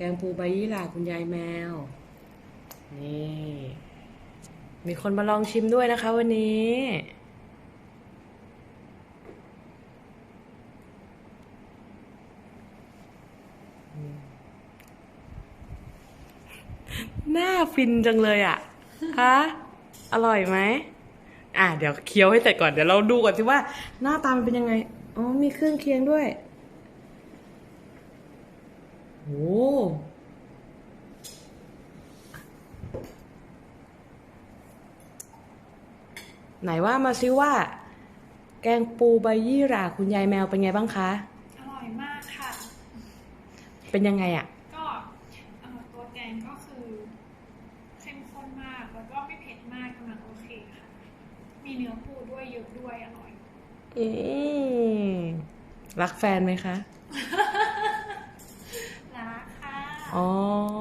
แกงปูใบยี่หร่าคุณยายแมว นี่ มีคนมาลองชิมด้วยนะคะวันนี้หน้าฟินจังเลยอะ ฮะ อร่อยไหม อะ เดี๋ยวเคี้ยวให้เสร็จก่อน เดี๋ยวเราดูก่อนสิว่า หน้าตามันเป็นยังไง อ๋อ มีเครื่องเคียงด้วย โอ้ ไหนว่ามาซิว่า แกงปูใบยี่หร่าคุณยายแมวเป็นไงบ้างคะ อร่อยมากค่ะ เป็นยังไงอะก็เอ่อตัวแกงก็คือเข้มข้นมากแล้วก็ไม่เผ็ดมากกำลังโอเคค่ะ มีเนื้อปูด้วยเยอะด้วยอร่อย อืมรักแฟนไหมคะ รักค่ะ อ๋อเหรอ